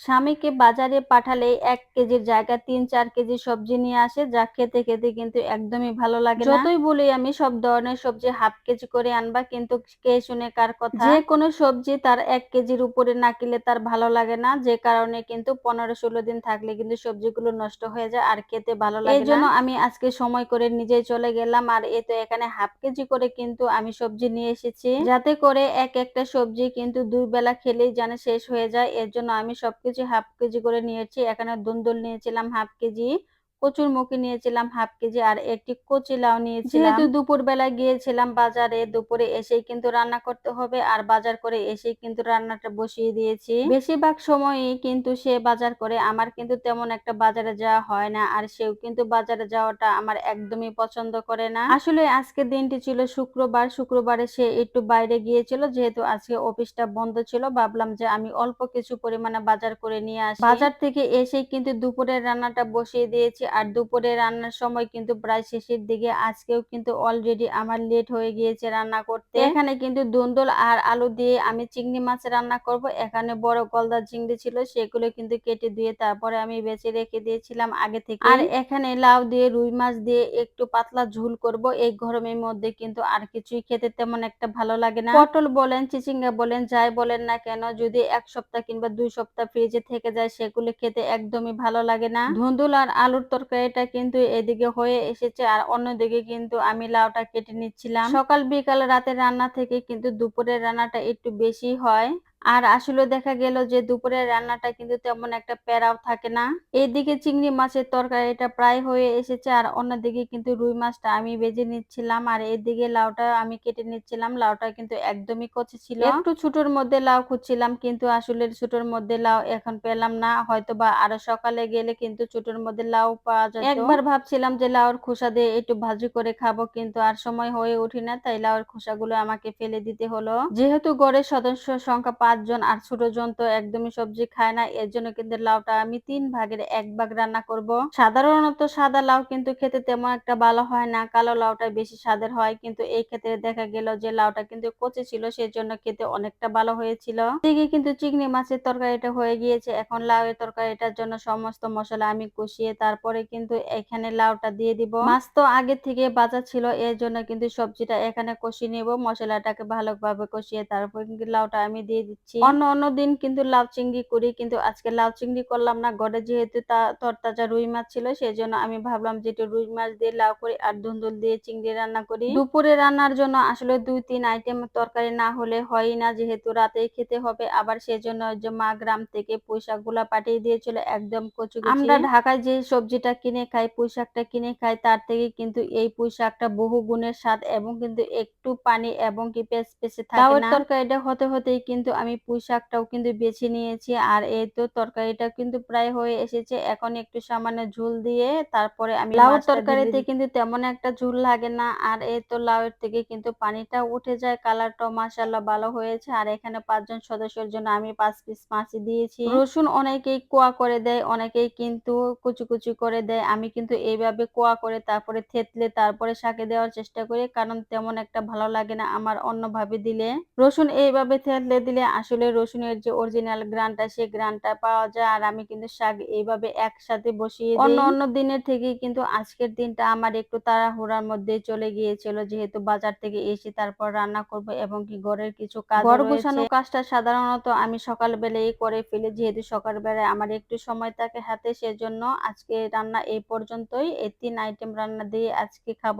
স্বামীকে বাজারে পাঠালে এক কেজির জায়গায় তিন চার কেজি সবজি নিয়ে আসে যা খেতে খেতে কিন্তু একদমই ভালো লাগে যতই বলি আমি সব ধরনের সবজি হাফ কেজি করে আনবা কিন্তু কে শুনে কার কথা? যে কোনো সবজি তার এক কেজির উপরে না কিনলে তার ভালো লাগে না। যে কারণে কিন্তু পনেরো ষোলো দিন থাকলে কিন্তু সবজিগুলো নষ্ট হয়ে যায় আর খেতে ভালো লাগে এই জন্য আমি আজকে সময় করে নিজেই চলে গেলাম আর এ তো এখানে হাফ কেজি করে কিন্তু আমি সবজি নিয়ে এসেছি। যাতে করে এক একটা সবজি কিন্তু দুই বেলা খেলেই যেন শেষ হয়ে যায় এর জন্য আমি সবকিছু হাফ কেজি করে নিয়েছি। এখানে দুন্দুল নিয়েছিলাম হাফ কেজি। কচুর মুখি নিয়েছিলাম হাফ কেজি আর একটি কচি লাউ নিয়েছিলাম। যেহেতু দুপুর বেলা গিয়েছিলাম বাজারে, দুপুরে এসেই কিন্তু রান্না করতে হবে আর বাজার করে এসেই কিন্তু রান্নাটা বসিয়ে দিয়েছি। বেশিরভাগ সময়ই কিন্তু সে বাজার করে, আমার কিন্তু তেমন একটা বাজারে যাওয়া হয় না আর সেও কিন্তু বাজারে যাওয়াটা আমার একদমই পছন্দ করে না। আসলে আজকে দিনটি ছিল শুক্রবার, শুক্রবারে সে একটু বাইরে গিয়েছিল, যেহেতু আজকে অফিসটা বন্ধ ছিল, ভাবলাম যে আমি অল্প কিছু পরিমাণে বাজার করে নিয়ে আসি। বাজার থেকে এসেই কিন্তু দুপুরের রান্নাটা বসিয়ে দিয়েছি আর দুপুরে রান্নার সময় কিন্তু প্রায় শেষের দিকে, আজকেও কিন্তু অলরেডি আমার লেট হয়ে গিয়েছে রান্না করতে। এখানে কিন্তু দুন্দল আর আলু দিয়ে আমি চিংড়ি মাছ রান্না করব। এখানে বড় গলদা চিংড়ি ছিল, সেগুলো কিন্তু কেটে দিয়ে তারপরে আমি বেছে রেখে দিয়েছিলাম আগে থেকে আর এখানে লাউ দিয়ে রুই মাছ দিয়ে একটু পাতলা ঝুল করব। এই গরমের মধ্যে কিন্তু আর কিছুই খেতে তেমন একটা ভালো লাগে না। পটল বলেন, চিচিঙ্গা বলেন, যাই বলেন না কেন, যদি এক সপ্তাহ কিংবা দুই সপ্তাহ ফ্রিজে থেকে যায়, সেগুলো খেতে একদমই ভালো লাগে না। ধুন্দুল আর আলুর তরকারিটা কিন্তু এদিকে হয়ে এসেছে আর অন্যদিকে কিন্তু আমি লাউটা কেটে নিচ্ছিলাম। সকাল বিকাল রাতের রান্না থেকে কিন্তু দুপুরের রান্নাটা একটু বেশি হয়। আর আসলে দেখা গেল যে দুপুরের রান্নাটা কিন্তু তেমন একটা প্যারাও থাকে না। এইদিকে চিংড়ি মাছের তরকারিটা প্রায় হয়ে এসেছে আর অন্যদিকে কিন্তু রুই মাছটা আমি ভেজে নিচ্ছিলাম আর এদিকে লাউটা আমি কেটে নিচ্ছিলাম। লাউটা কিন্তু একদমই কচি ছিল। একটু ছোটোর মধ্যে লাউ খুঁজছিলাম কিন্তু আসলে ছোটোর মধ্যে লাউ এখন পেলাম না। হয়তো বা আরও সকালে গেলে কিন্তু ছোটোর মধ্যে লাউ পাওয়া যায় একবার ভাবছিলাম যে লাউর খোসা দিয়ে একটু ভাজি করে খাব কিন্তু আর সময় হয়ে উঠি না। তাই লাউর খোসাগুলো আমাকে ফেলে দিতে হলো। যেহেতু গড়ের সদস্য সংখ্যা পাঁচজন আর ছোট জন তো একদমই সবজি খায় না। এর জন্য কিন্তু লাউটা আমি তিন ভাগের এক ভাগ রান্না করব। সাধারণত সাদা লাউ কিন্তু খেতে তেমন একটা ভালো হয় না। কালো লাউটা বেশি স্বাদের হয়। কিন্তু এই ক্ষেত্রে দেখা গেল যে লাউটা কিন্তু কচি ছিল সেই জন্য খেতে অনেকটা ভালো হয়েছিল। দিকে কিন্তু চিংড়ি মাছের তরকারিটা হয়ে গিয়েছে। এখন লাউ এর তরকারিটার জন্য সমস্ত মশলা আমি কষিয়ে তারপরে কিন্তু এখানে লাউটা দিয়ে দিব। মাছ তো আগে থেকে বাজা ছিল। এর জন্য কিন্তু সবজিটা এখানে কষিয়ে নেব। মশলাটাকে ভালোভাবে কষিয়ে তারপর কিন্তু লাউটা আমি দিয়ে দিচ্ছি। অন্য অন্য দিন কিন্তু লাউ চিংড়ি করি কিন্তু আজকে লাউ চিংড়ি করলাম না। ঘরে যেহেতু তা তরতাজা রুই মাছ ছিল সেই জন্য আমি ভাবলাম যে একটু রুই মাছ দিয়ে লাউ করি আর ধুন্দুল দিয়ে চিংড়ি রান্না করি। দুপুরে রান্নার জন্য আসলে দুই তিন আইটেম তরকারি না হলে হয় না যেহেতু রাতেই খেতে হবে। আবার সেজন্য যে মা গ্রাম থেকে পুঁইশাকগুলা পাঠিয়ে দিয়েছিল একদম কচু আমরা ঢাকায় যে সবজিটা কিনে খাই পুঁইশাকটা কিনে খাই তার থেকে কিন্তু এই পুঁইশাকটা বহু গুণের স্বাদ এবং কিন্তু একটু পানি এবং কি পেস পেসে থাকে না। তরকারিটা হতে হতেই কিন্তু আমি পুঁই শাকটাও কিন্তু বেছে নিয়েছি। আর এই তো তরকারিটা কিন্তু প্রায় হয়ে এসেছে। এখন একটু সামান্য ঝুল দিয়ে তারপরে আমি লাউর তরকারিতে কিন্তু তেমন একটা ঝুল লাগে না। আর এই তো লাউয়ের থেকে কিন্তু পানিটা উঠে যায়। কালারটাও মাসাল্লাহ ভালো হয়েছে। আর এখানে পাঁচজন সদস্যের জন্য আমি পাঁচ পিস মাছি দিয়েছি। রসুন অনেকেই কোয়া করে দেয় অনেকেই কিন্তু কুচি কুচি করে দেয়। আমি কিন্তু এইভাবে কোয়া করে তারপরে থেতলে তারপরে শাকে দেওয়ার চেষ্টা করি। কারণ তেমন একটা ভালো লাগে না আমার অন্যভাবে দিলে। রসুন এইভাবে থেতলে দিলে আসলে রসুনের যে অরিজিনাল গ্রানটা সেই গ্রানটা পাওয়া যায়। আর আমি কিন্তু শাক এইভাবে একসাথে বসিয়ে অন্য অন্য দিনের থেকে কিন্তু আজকের দিনটা আমার একটু তাড়াহুড়ার মধ্যে চলে গিয়েছিল। যেহেতু বাজার থেকে এসে তারপর রান্না করব এবং কি ঘরের কিছু কাজ ঘর গোছানো কাজটা সাধারণত আমি সকাল বেলায় করে ফেলি। যেহেতু সকাল বেলায় আমার একটু সময় থাকে হাতে সেজন্য আজকে রান্না এই পর্যন্তই। এই তিন আইটেম রান্না দিয়ে আজকে খাব।